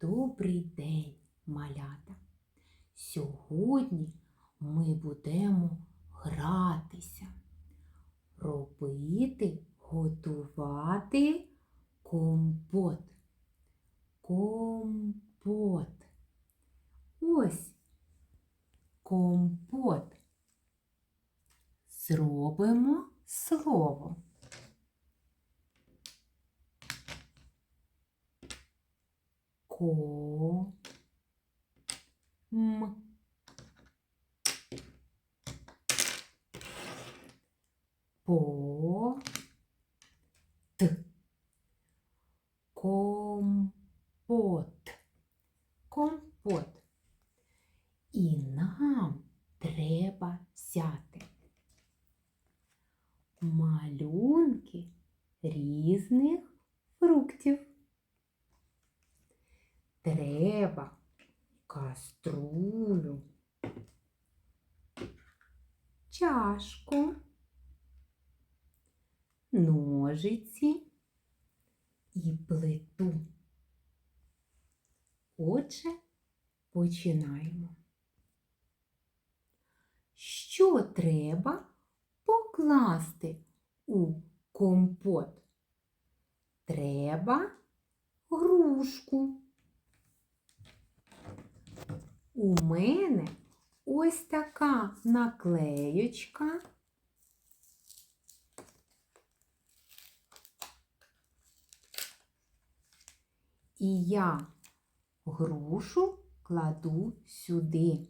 Добрий день, малята! Сьогодні ми будемо гратися, робити, готувати компот. Компот. Ось компот. Зробимо слово. Ко. М. По. Т. Компот. Компот. І нам треба взяти малюнки різних фруктів. Треба каструлю, чашку, ножиці і плиту. Отже, починаємо. Що треба покласти у компот? Треба грушку. У мене ось така наклеючка. І я грушу кладу сюди.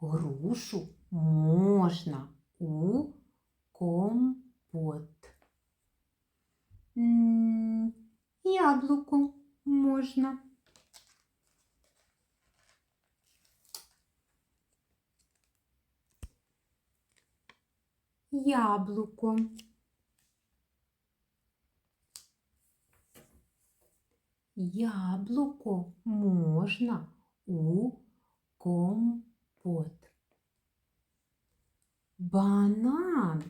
Грушу можна у компот. М, Яблуко можна. Яблуко. Яблуко можна у компот. Банан.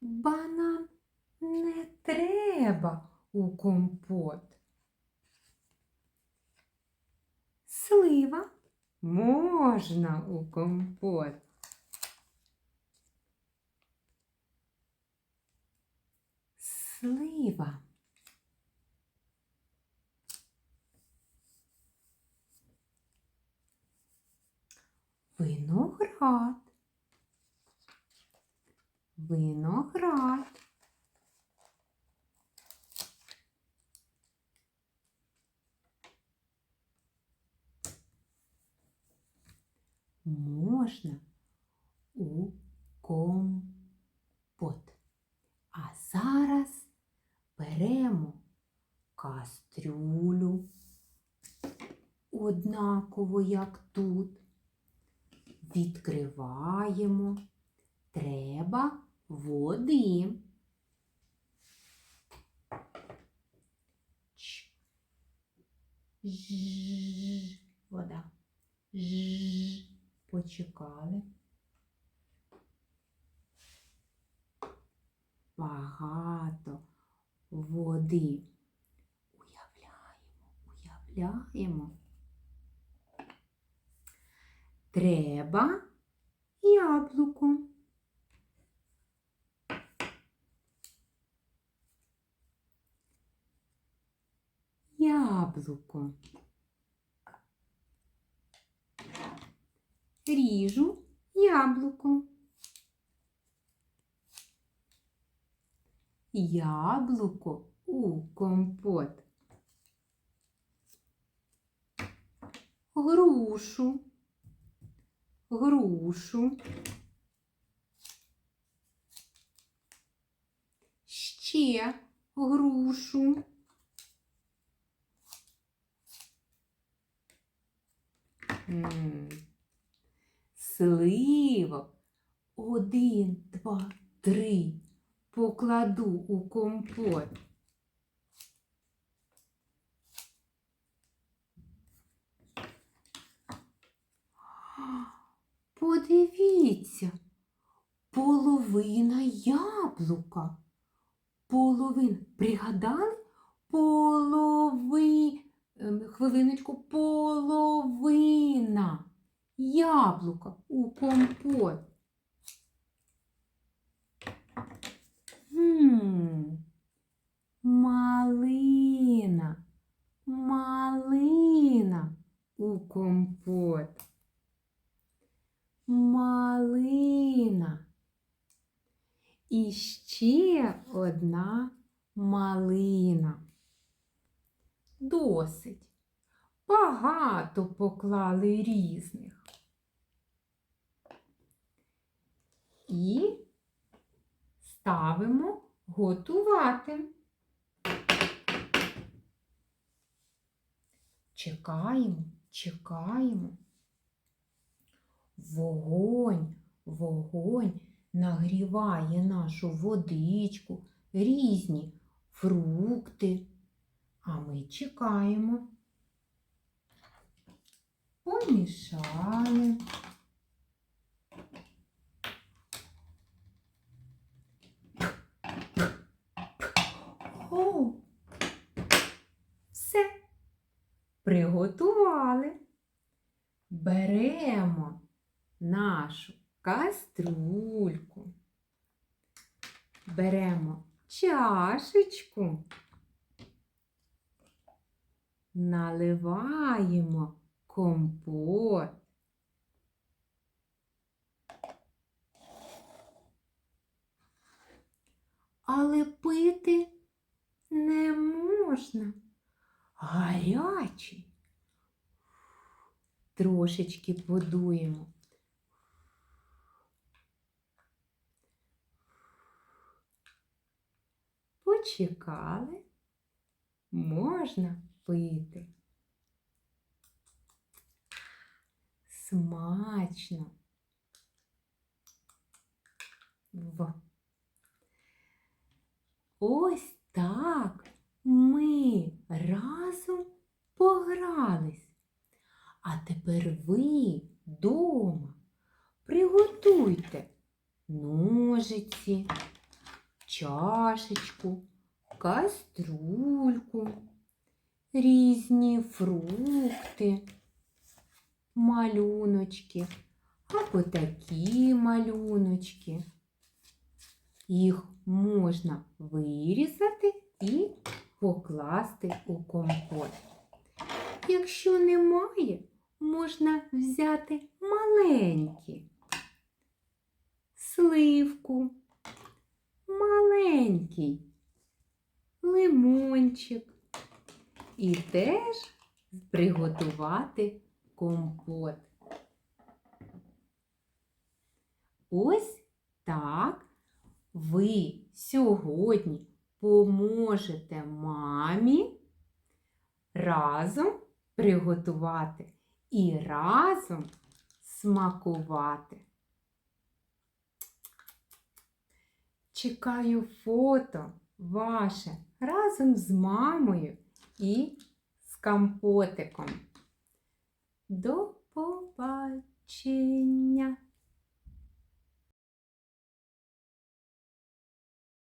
Банан не треба у компот. Слива можна у компот. Слива. Виноград. Виноград. Можна у компот. А зараз беремо кастрюлю, однаково, як тут. Відкриваємо. Треба води. Ж. Вода. Ж. Почекали. Багато води. Уявляємо, уявляємо. Треба яблуко. Яблуко. Ріжу яблуко. Яблуко у компот. Грушу грушу, ще грушу. М, Сливок. Один, два, три. Покладу у компот. Подивіться, половина яблука половина. Пригадали? Полови. ем, Хвилиночку, половина. Яблука у компот. Хм. Малина. Малина у компот. Малина. І ще одна малина. Досить. Багато поклали різних. І ставимо готувати. Чекаємо, чекаємо. Вогонь, вогонь нагріває нашу водичку, різні фрукти. А ми чекаємо. Помішали. О, все. Приготували. Беремо нашу каструльку. Беремо чашечку. Наливаємо компот. Але пити не можна. Гарячий. Трошечки подуємо. Почекали, можна пити. Смачно. В. Ось так ми разом погрались. А тепер ви дома приготуйте ножиці, чашечку, каструльку, різні фрукти, малюночки або такі малюночки. Їх можна вирізати і покласти у компот. Якщо немає, можна взяти маленькі сливку, маленький лимончик і теж приготувати компот. Ось так ви сьогодні поможете мамі разом приготувати і разом смакувати. Чекаю фото ваше разом з мамою і з компотиком. До побачення!